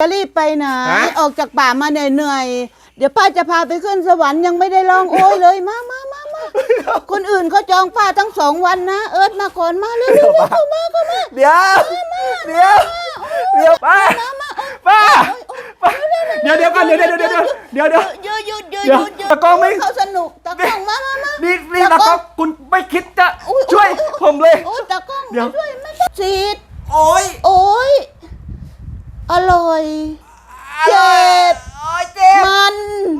จะรีบไปไหนฮะ ออกจากป่ามาเหนื่อยๆเดี๋ยวป้าจะพาไปขึ้นสวรรค์ยังไม่ได้ร้องโอ้ยเลยมามามามาคนอื่นเขาจองป้าทั้งสองวันนะ เอิร์ธมาก่อนมาเร็วๆเข้ามาเข้ามาเดี๋ยว เดี๋ยว เดี๋ยวป้าป้าป้าเดี๋ยวเดี๋ยวกันเดี๋ยวเดี๋ยวเดี๋ยวเดี๋ยวเดี๋ยว หยุดหยุดหยุดเดี๋หยวยุดหยุดตะกล้องไม่ เขาสนุกตะกล้องมามามานี่นี่นะคตะกล้รัอบงคุณไม่คิดจะอุ๊ยช่วยผมเลย โอ้ยตะกล้องเดี๋ยวมาช่วยไม่ต้องสีดโอ้ยโอ้ย อร่อย เจ็บ โอ้ยเจ็บ มัน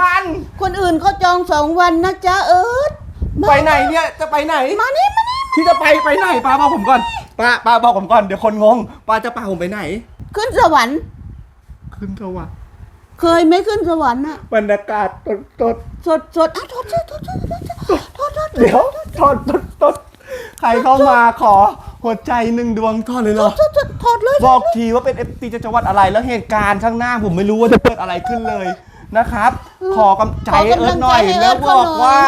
มัน คนอื่นเขาจองสองวันนะจ๊ะเอิร์ธมาไปไหนเนี่ย จะไปไหน มานี่มานี่ที่จะไปไปไหนป้าบอกผมก่อนป้าป้าบอกผมก่อนเดี๋ยวคนงงป้าจะพาผมไปไหน ขึ้นสวรรค์ ขึ้นสวรรค์เคยไหม่ขึ้นสวรรค์อะบรรยากาศตดตดสดสดอะทอดทอดทอดทอดทอดทอดทอดเดี๋ยวทอดตดตดใครเข้ามาขอ หัวใจหนึ่งดวงทอดเลยเหรอทอดทอดทอดเลยบอกทีว่าเป็นเอฟซีจังหวัดอะไร แล้วเหตุการณ์ข้างหน้าผมไม่รู้ว่าจะเกิดอะไรขึ้นเลยนะครับ ขอกำใจเอิร์ธหน่อย แล้วบอกว่า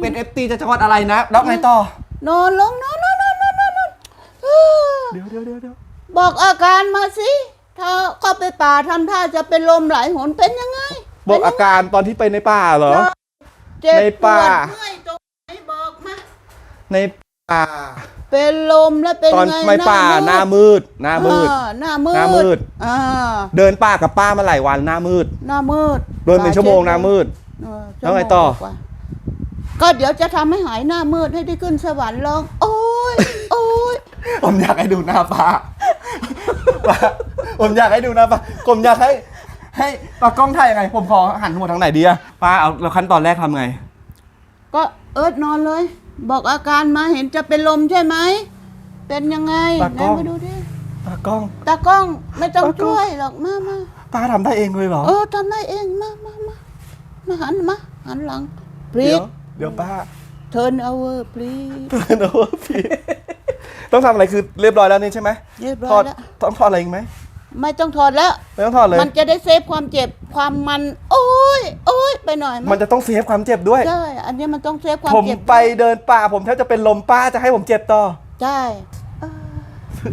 เป็นเอฟซีจังหวัดอะไรนะ แล้วไงต่อ นอนลงนอนนอนนอนนอนนอนนอนเออเดี๋ยวเดี๋ยวเดี๋ยวเดี๋ยวบอกอาการมาสิถ้าเข้าไปป่าทำท่าจะเป็นลมหลายหนเป็นยังไง บอกอาการตอนที่ไปในป่าเหรอเจ็บในปวป่าดเมื่อยตรงไหนบอกมาในป่า เป็นลมแล้วเป็นตอนไงไม่ป่าหน้ามืดหน้ามืด เออหน้ามืดหน้ามืด อ่าเดินป่ากับป้ามาหลายวันหน้ามืด หน้ามืดเดินเป็นชั่วโมงหน้ามืด เออแล้วไงต่อ ชั่วโมกว่าก็เดี๋ยวจะทำให้หายหน้ามืดให้ได้ขึ้นสวรรค์ลอง โอ้ยโอ้ย ผมอยากให้ดูหน้าป้าป้าผมอยากให้ดูหน้าป้าผมอยากให้ ให้ปากกล้องถ่ายยังไง ผมขอหันหัวทางไหนดีอะป้าเอาแล้วขั้นตอนแรกทำไง ก็เอิร์ดนอนเลย บอกอาการมาเห็นจะเป็นลมใช่ไหม เป็นยังไงตากล้อง ไหนมาดูดิปากกล้อง ตากล้องไม่ต้องตากล้อง ช่วยหรอกมามาป้าทำได้เองเลยเหรอเออทำได้เองมามามามาหันมาหันหลังพลีเดี๋ยดวเดี๋ยวป้า turn over please เตือนเอาว่าผิดต้องทำอะไรคือเรียบร้อยแล้วนี่ใช่ไหมเรียบร้ถออยดแล้วต้องถอดอะไรอีกไหมไม่ต้องถอดแล้ว ไม่ต้องถอดเลยมันจะได้เซฟความเจ็บความมัน โอ้ยโอ้ย ไปหน่อยมันจะต้องเซฟความเจ็บด้วย ใช่อันนี้มันต้องเซฟความผมเจ็บไปเดินป่า ผมแทบจะเป็นลมป้าจะให้ผมเจ็บต่อ ใช่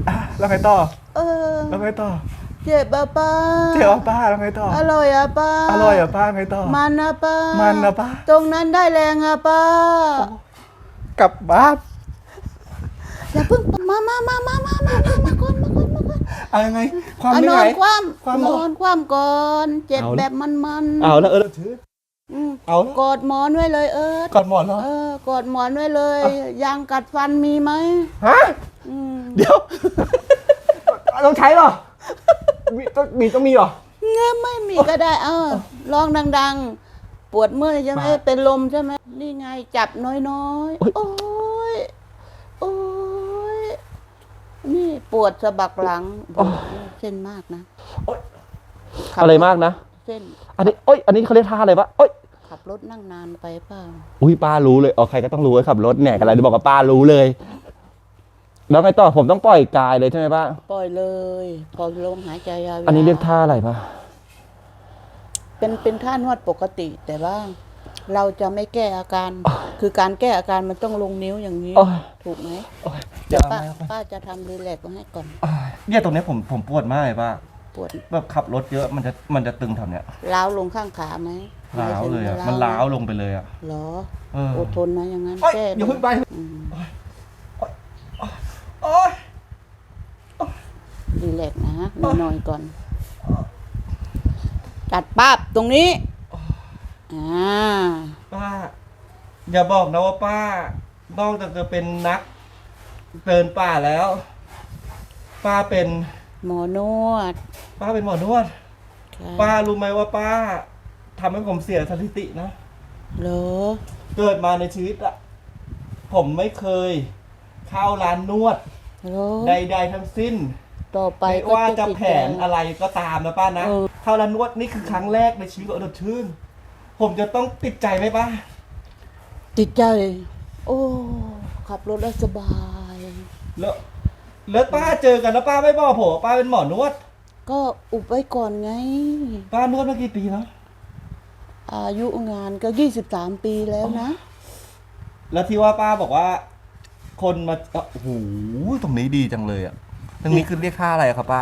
อะแล้วไงต่อ เออแล้วไงต่อ เจ็บอะป้าเจ็บอะป้าแล้วไงต่อ อร่อยอะป้าอร่อยอะป้าไงต่อ มันนะป้า มันนะป้า ตรงนั้นได้แรงอะป้ากลับบ้านอย่าเพิ่งมามามามามามามามาก่อนมาก่อนมาก่อนเอายังไง ความอะไม่นไหอวนคว่ความำนเหรออนคว่ำก่อน เจ็บเอาละแบบมันมันเอาแล้วเออแล้วถืออืม เอาแล้วกอดหมอนไว้เลยเอิร์ธก่อนหมอนเหรอ เออกอดหมอนไว้เลย ยางกัดฟันมีไหมฮะ อืมเดี๋ยว ต้องใช้เหรอมีต้องมีต้องมีเหรอ เงี้ยไม่มีก็ได้ เออลองดัง ๆ ปวดเมื่อยใช่ไหมมาเป็นลมใช่ไหมนี่ไงจับน้อยๆโอ้ยโอ้ยนี่ปวดสะบักหลังเส้นมากนะอะไรมากนะ เส้น อันนี้โอ้ย อันนี้เขาเรียกท่าอะไรวะโอ้ย ขับรถนั่งนานไปเปล่าอุ้ยป้ารู้เลยอ๋อใครก็ต้องรู้ไอ้ขับรถเนี่ยกันอะไรบอกว่าป้ารู้เลย แล้วไงต่อผมต้องปล่อยกายเลยใช่ไหมป้าปล่อยเลยปล่อยลมหายใจยาวๆอันนี้เรียกท่าอะไรป้าเป็นเป็นท่านวดปกติแต่ว่าเราจะไม่แก้อาการ คือการแก้อาการมันต้องลงนิ้วอย่างนี้โอ้ยถูกไหมโอ้ยเดี๋ยวอาป้าไม่เอาไม่ป้าจะทำรีแลกซ์ไว้ให้ก่อนเนี่ยตรงเนี้ยผมผมปวดมากเลยป้าปวดแบบขับรถเยอะมันจะมันจะตึงแถวเนี้ยล้าวลงข้างขาไหม ล้าวเลยอะไถึงมันล้าวลงไปเลยอะเหรอเอออดทนนะอย่างนั้นโอ๊ยแก้อย่าเพิ่งไป อืมโอ๊ย รีแลกซ์นะหน่อยๆก่อน จัดปั๊บตรงนี้อ่าป้า อย่าบอกนะว่าป้านอกจากจะเป็นนัก เดินป่าแล้ว ป้าเป็นหมอนวดป้าเป็นหมอนวดใช่ป้ารู้ไหมว่าป้า ทำให้ผมเสียสถิตินะ เหรอ เกิดมาในชีวิตอะผมไม่เคยเข้าร้านนวดเหรอ ใดๆทั้งสิ้น ต่อไปไม่ก็ว่าจะติดแผใจนอะไรก็ตามนะป้านะ เออ เข้าร้านนวดนี่คือครั้งแรกในชีวิตของอดทชื่น ผมจะต้องติดใจไหมป้า ติดใจ โอ้ ขับรถได้สบาย แล้วแล้วป้าเจอกันแล้วป้าไม่บอกผมว่าป้าเป็นหมอนวด ก็อุบไว้ก่อนไง ป้านวดมากี่ปีแล้ว อายุงานก็ยี่สิบสามปีแล้วนะ แล้วที่ว่าป้าบอกว่า คนมาเอ้าโอ้โหตรงนี้ดีจังเลยอะตรงนี้คือเรียกท่าอะไรอะครับป้า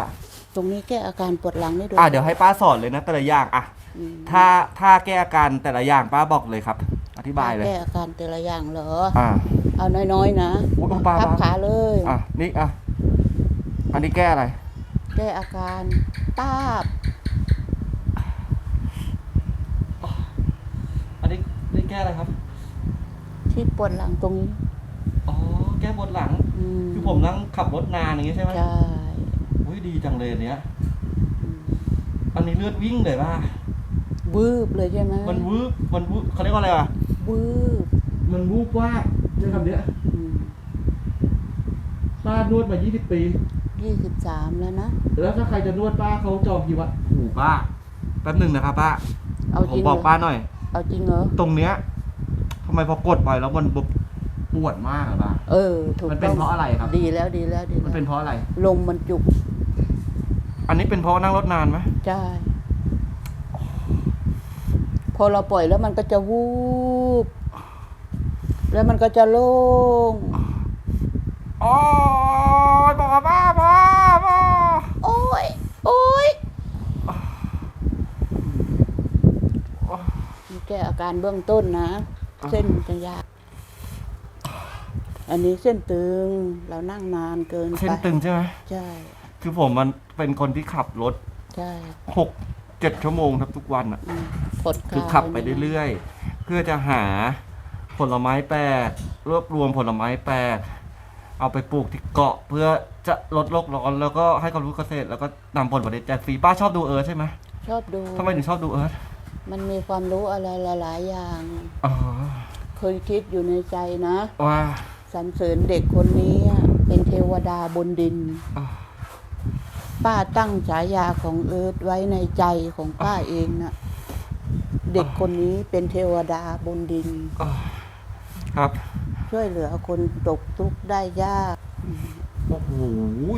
ตรงนี้แก้อาการปวดหลังนี่ด้วยอะเดี๋ยวให้ป้าสอนเลยนะแต่ละอย่างอะอืมถ้าถ้าแก้อาการแต่ละอย่างป้าบอกเลยครับ อธิบายเลย แก้อาการแต่ละอย่างเหรอ อ่า เอาน้อยๆนะอุ๊ยป้าพับป้า ขาเลย อะนี่อะอันนี้แก้อะไร แก้อาการตาบ อันนี้นี่ แก้อะไรครับ ที่ปวดหลังตรงนี้ อ๋อ แก้ปวดหลัง อืมคือผมนั่งขับรถนานอย่างงี้ใช่ไหมใช่อุ้ยดีจังเลยอันเนี้ย อืมอันนี้เลือดวิ่งเลยป่ะ วืบเลยใช่ไหมมันวืบมันวืบเขาเรียกว่าอะไรอะวืบมันวูบว่าเรื่องคำเนี้ยอืมป้านวดมา 20 ปี ยี่สิบสามแล้วนะ แล้วถ้าใครจะนวดป้าเขาจองกี่วันโอ้ป้า แป๊บหนึ่งนะครับป้า เอาผจมริงบอกเหรอป้าหน่อย เอาจริงเหรอ ตรงเนี้ยทำไมพอกดไปแล้วมันบบปวดมากอะป้าเออ ถูกมันเป็นต้องเพราะอะไรครับ ดีแล้วดีแล้วดีมันแล้วเป็นเพราะอะไร ลมมันจุกอันนี้เป็นเพราะนั่งรถนานไหมใช่พอเราปล่อยแล้วมันก็จะวูบ แล้วมันก็จะโล่งอ๋อบอกป้าป้าป้า โอ้ย โอ้ยนี่ แก้อาการเบื้องต้นนะ เส้นมันจะยากอันนี้เส้นตึงเรานั่งนานเกินเส้นไปตึงใช่ไหมใช่คือผมมันเป็นคนที่ขับรถใช่หกเจ็ดชั่วโมงครับทุกวันอะอืมปวดขาคือขับไปเรื่อยๆ เพื่อจะหาผลไม้แปลกรวบรวมผลไม้แปลกเอาไปปลูกที่เกาะเพื่อจะลดโลกร้อนแล้วก็ให้ความรู้เกษตรแล้วก็นำผลผลิตแจกฟรีป้าชอบดูเอิร์ธใช่ไหมชอบดูทำไมถึงชอบดูเอิร์ธ มันมีความรู้อะไรหลาย ๆ อย่าง อ๋อเคยคิดอยู่ในใจนะว่าสรรเสริญเด็กคนนี้อะเป็นเทวดาบนดินอ่าป้าตั้งฉายาของเอิร์ธไว้ในใจของป้าเองนะเด็กคนนี้เป็นเทวดาบนดินอ่าครับ ช่วยเหลือคนตกทุกข์ได้ยาก โอ้โห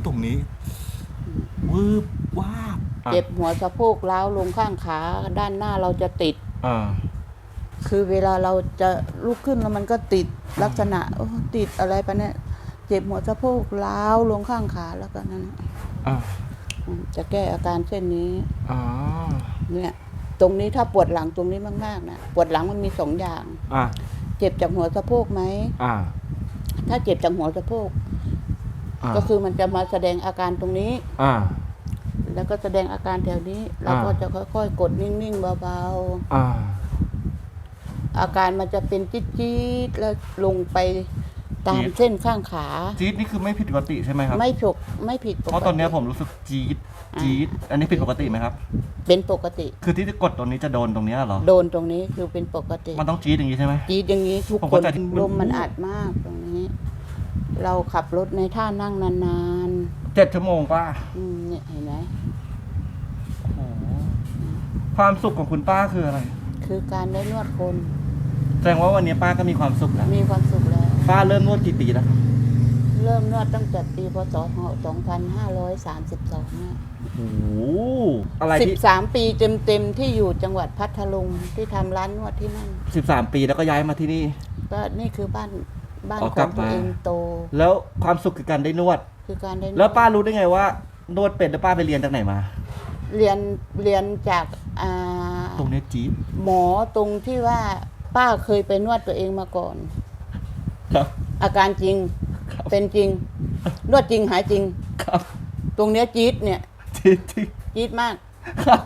ตรงนี้วืบวาบอะ เจ็บหัวสะโพกล้าวลงข้างขา ด้านหน้าเราจะติดอ่าคือเวลาเราจะลุกขึ้นแล้วมันก็ติดลักษณะโอ้ติดอะไรไปะเนี่ยเจ็บหัวสะโพกล้าวลงข้างขาแล้วก็นั่นน่ะอ่าอืมจะแก้อาการเช่นนี้อ่าเนี่ยตรงนี้ถ้าปวดหลังตรงนี้มากๆนะปวดหลังมันมีสองอย่างอ่าเจ็บจากหัวสะโพกไหมอ่าถ้าเจ็บจากหัวสะโพกอ่าก็คือมันจะมาแสดงอาการตรงนี้อ่า แล้วก็แสดงอาการแถวนี้เราก็อ่าจะค่อยๆ กดนิ่งๆเบาอ่าๆอาการมันจะเป็นจี๊ดๆแล้วลงไปตามจี๊ด เส้นข้างขา จี๊ดนี่คือไม่ผิดปกติใช่ไหมครับ ไม่ฉกไม่ผิดปกติเพราะตอนเนี้ยผมรู้สึกจี๊ดจี๊ดอันนี้ผิดปกติไหมครับ เป็นปกติ คือที่จะกดตรงนี้จะโดนตรงเนี้ยเหรอ โดนตรงนี้คือเป็นปกติ มันต้องจี๊ดอย่างนี้ใช่ไหม จี๊ดอย่างนี้ทุกผมคเข้านใจที่ลมมันอัดมากตรงนี้ เราขับรถในท่านั่งนานเจ็ดชั่วโมงป้าๆอืมเนี่ยเห็นไหมโอ้โห ความสุขของคุณป้าคืออะไร คือการได้นวดคน แสดงว่าวันนี้ป้าก็มีความสุขแล้ว มีความสุขแล้ว ป้าเริ่มนวดกี่ปีแล้วครับเริ่มนวดตั้งแต่ปีพศ 2532เนี่ยโอ้โหอะไรสิที่บสามปีเต็มๆ ที่อยู่จังหวัดพัทลุงที่ทำร้านนวดที่นั่น สิบสามปีแล้วก็ย้ายมาที่นี่ ก็นี่คือบ้านบ้านอ๋อขกลัองบตัวมา เองโต แล้วความสุขคือการได้นวด คือการได้นแล้วดป้ารู้ได้ไงว่านวดเป็ดแล้วป้าไปเรียนจากไหนมา เรียนเรียนจากอ่าตรงเนี้ยจี๊ดหมอตรงที่ว่าป้าเคยไปนวดตัวเองมาก่อน ครับ อาการจริงครับ เป็นจริง นวดจริงหายจริง ครับตรงเนี้ยจี๊ดเนี่ยจี๊ดจี๊ดจี๊ดมาก ครับ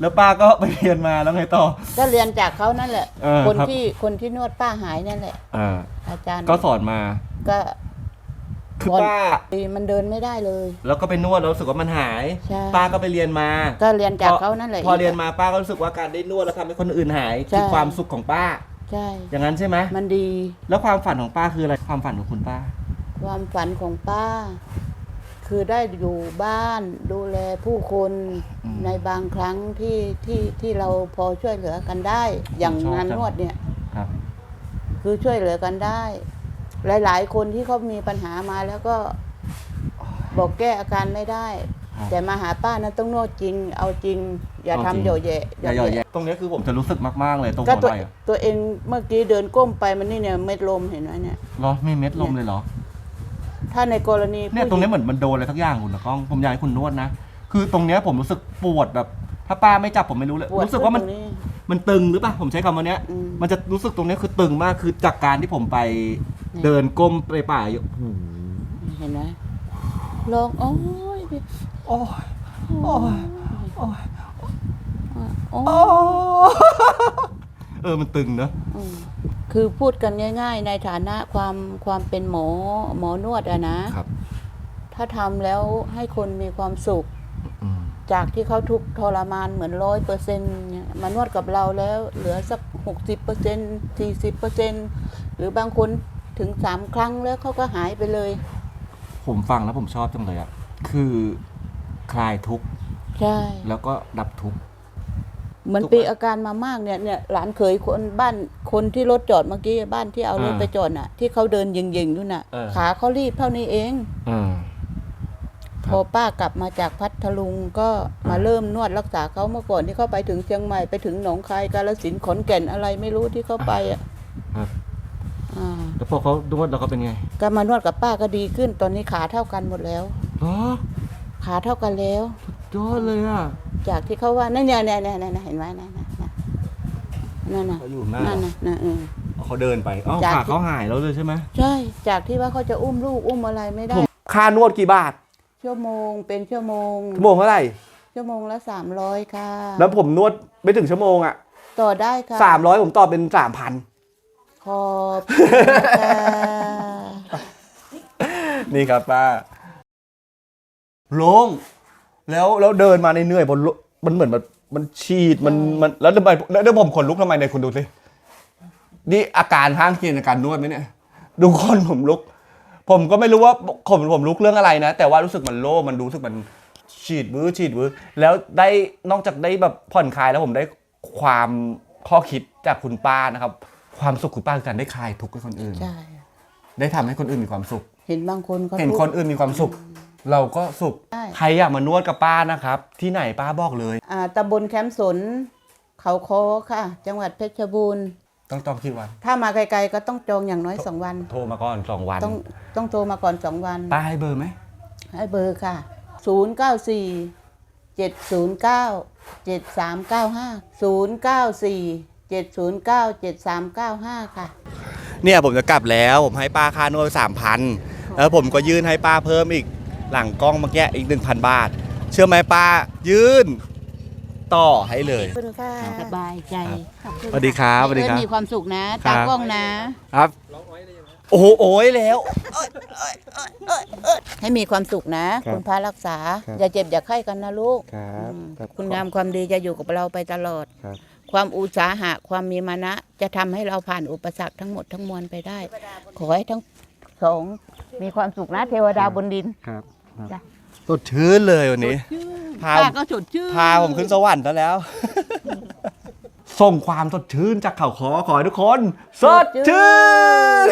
แล้วป้าก็ไปเรียนมาแล้วไงต่อ ก็เรียนจากเขานั่นแหละ เออคนครับ ที่คนที่นวดป้าหายนั่นแหละ อ่าอาจารย์ก็สอนมา ก็ คือก่อนป้า มันเดินไม่ได้เลย แล้วก็ไปนวดแล้วรู้สึกว่ามันหาย ใช่ ป้าก็ไปเรียนมาก็เรียนจากเขานั่นแหละ พอเรียนมาป้าก็รู้สึกว่าการได้นวดแล้วทำให้คนอื่นหายใช่ คือความสุขของป้า ใช่ อย่างนั้นใช่ไหมมันดีแล้วความฝันของป้าคืออะไรความฝันของคุณป้า ความฝันของป้า คือได้อยู่บ้านดูแลผู้คนอืมในบางครั้งที่ที่ที่เราพอช่วยเหลือกันได้ อย่างชอบงานจัง นวดเนี่ย ครับ คือช่วยเหลือกันได้ หลาย ๆ คนที่เขามีปัญหามาแล้วก็บอกแก้อาการไม่ได้ ครับ แต่มาหาป้านั้นต้องนวดจริง เอาจริง อย่าเอาจริทำงโยแยะอย่าหย่อแย่ตรงเนี้ยคือผมจะรู้สึกมาก ๆ เลยตรงก็หัวตัวไหล่อะตัวเองเมื่อกี้เดินก้มไปมันนี่เนี่ยเม็ดลมเห็นไหมเนี่ย เหรอมีเม็ดลมเลยเหรอ ถ้าในกรณีเนี่ยผู้ตรงหญิเนี้ยเหมือนมันโดนอะไรสักอย่างคุณนะกล้องผมอยากให้คุณนวดนะ คือตรงเนี้ยผมรู้สึกปวดแบบ ถ้าป้าไม่จับผมไม่รู้เลยปวดรู้สึกว่ามันตรงมันตึงหรือเปล่าผมใช้คำว่าเนี้ย อืม มันจะรู้สึกตรงเนี้ยคือตึงมากคือจากการที่ผมไป เดินก้มไปป่าอยู่เห็นไหมลองโอ้ยโอ้ยโอ้ยโอ้ยโอ้โอ้ยเออมันตึงเนอะอืมคือพูดกันง่าย ๆ ในฐานะความความเป็นหมอหมอนวดอะนะครับถ้าทำแล้วให้คนมีความสุขอืมจากที่เขาทุกข์ทรมานเหมือนร้อยเปอร์เซ็นต์มานวดกับเราแล้วเหลือสักหกสิบเปอร์เซ็นต์สี่สิบเปอร์เซ็นต์หรือบางคน ถึงสามครั้งแล้วเขาก็หายไปเลย ผมฟังแล้วผมชอบจังเลยอะคือคลายทุกข์ใช่ แล้วก็ดับทุกข์ เหมือนถูกไหมปีอาการมามากเนี่ยเนี่ยหลานเคยคนบ้านคนที่รถจอดเมื่อกี้บ้านที่เอารถอ่าไปจอดน่ะ ที่เขาเดินยิงๆอยู่น่ะ เออ ขาเขารีบเท่านี้เอง อ่าคพรับอป้ากลับมาจากพัทลุงก็มาเริ่มนวดรักษาเขาเมื่อก่อนที่เขาไปถึงเชียงใหม่ไปถึงหนองคายกาฬสินธุ์ขอนแก่นอะไรไม่รู้ที่เขาไปอะครับอ่าแล้ว พอเขานวดเราก็เป็นไงก็มานวดกับป้าก็ดีขึ้น ตอนนี้ขาเท่ากันหมดแล้วอ๋อขาเท่ากันแล้ว ยอดเลยอะ จากที่เขาว่านั่นเนี่ยเนี่ยเนี่ยเนี่ยเห็นไหมนั่นน่ะนั่นน่ะเขาอยู่หน้านั่นน่ะนั่นเออ เขาเดินไปอ๋อจาก ขาเขาหายแล้วเลยใช่ไหม ใช่ จากที่ว่าเขาจะอุ้มลูกอุ้มอะไรไม่ได้ค่านวดกี่บาทชั่วโมงเป็นชั่วโมง ชั่วโมงเท่าไหร่ ชั่วโมงละสามร้อยค่ะแล้วผมนวดไม่ถึงชั่วโมงอะต่อได้ค่ะสามร้อยผมต่อเป็นสามพัน ขอบคุณค่ะนี่ครับป้าโล่งแล้วแล้วเดินมาในเหนื่อยบนมันเหมือนมันมันฉีดมันมันแล้วทำไมแล้วเดี๋ยวผมขนลุกทำไมเนี่ยคุณดูสินี่อาการข้างเคียงในการนวดไหมเนี่ย ดูคนผมลุก ผมก็ไม่รู้ว่าผมผมลุกเรื่องอะไรนะ แต่ว่ารู้สึกมันโล่งมันรู้สึกมันฉีดวื้อฉีดวื้อแล้วได้นอกจากได้แบบผ่อนคลายแล้วผมได้ความข้อคิดจากคุณป้านะครับ ความสุขคุณป้าคือการได้คลายทุกข์ให้คนอื่น ใช่ ได้ทำให้คนอื่นมีความสุข เห็นบางคนเขาเห็นทุกข์คนอื่นมีความสุข เราก็สุข ใช่ ใครอยากมานวดกับป้านะครับ ที่ไหนป้าบอกเลย อ่าตำบลแคมป์สน เขาคอค่ะ จังหวัดเพชรบูรณ์ ต้องต้องกี่วัน ถ้ามาไกลๆก็ต้องจองอย่างน้อยสองวัน โทรมาก่อนสองวัน ต้องต้องโทรมาก่อนสองวัน ป้าให้เบอร์ไหม ให้เบอร์ค่ะ 0 9 4 7 0 9 7 3 9 5 0 9 4 7 0 9 7 3 9 5 ค่ะ เนี่ยผมจะกลับแล้ว ผมให้ป้าค่านวดสามพันแล้วผมก็ยื่นให้ป้าเพิ่มอีกหลังกล้องเมื่อกี้อีกหนึ่งพันบาท เชื่อไหมป้ายื่นต่อให้เลย ขอบคุณค่ะสบายใจครับสวัสดีครับสวัสดีครับให้เอิ้นมีความสุขนะ ครัตาบ กล้องนะ ครับโอ้โหโอ้ยแล้ว ให้มีความสุขนะ ครับคุณพระรักษา ครับ อย่าเจ็บอย่าไข้กันนะลูกครับอืมคุณงามความดีจะอยู่กับเราไปตลอด ครับ ความอุตสาหะ ความมีมานะ จะทำให้เราผ่านอุปสรรคทั้งหมดทั้งมวลไปได้ ขอให้ทั้งสองมีความสุขนะเทวดาบนดิน ครับจ้ะ สดชื่นเลยวันนี้ พาป้าก็สดชื่น พาผมขึ้นสวรรค์ซะแล้ว ส่งความสดชื่นจากเขาคอขอให้ทุกคน สดชื่น